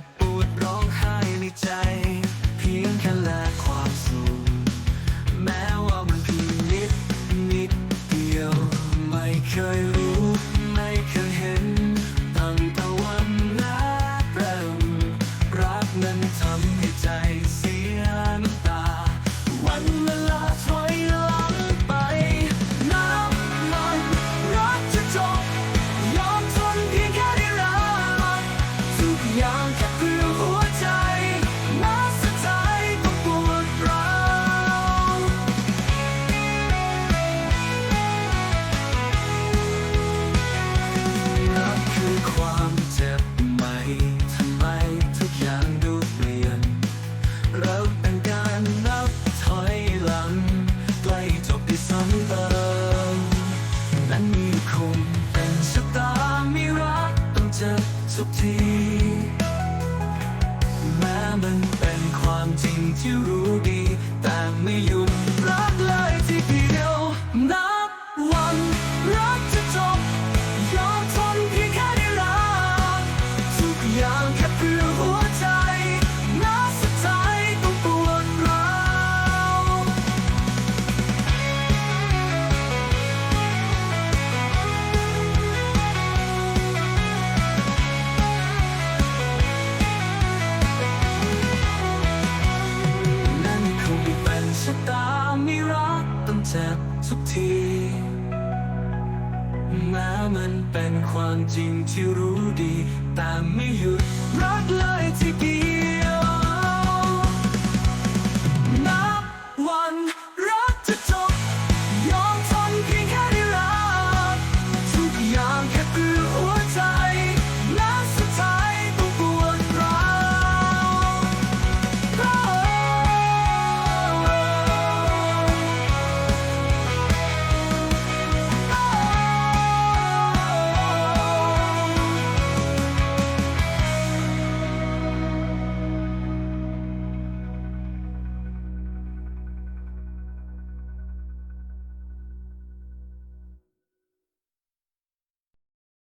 บปวดร้องไห้ในใจ เพียงแค่แลกความสุขแม้ว่ามันเพียงนิดนิดเดียว ไม่เคยรู้ไม่เคยเห็น ตั้งแต่วันแรกเริ่มรักนั้นทำให้ใจเสียน้ำตา วันเวลาถอยหลังไปน้ำมันรักจะจบยอมทนเพียงแค่ได้รักทุกอย่าง กที แม้มันเป็นความจริงที่รู้ดี แต่ไม่ย สักทุกทีแม้มันเป็นความจริงที่รู้ดี แต่ไม่หยุดรักเลยที่ดี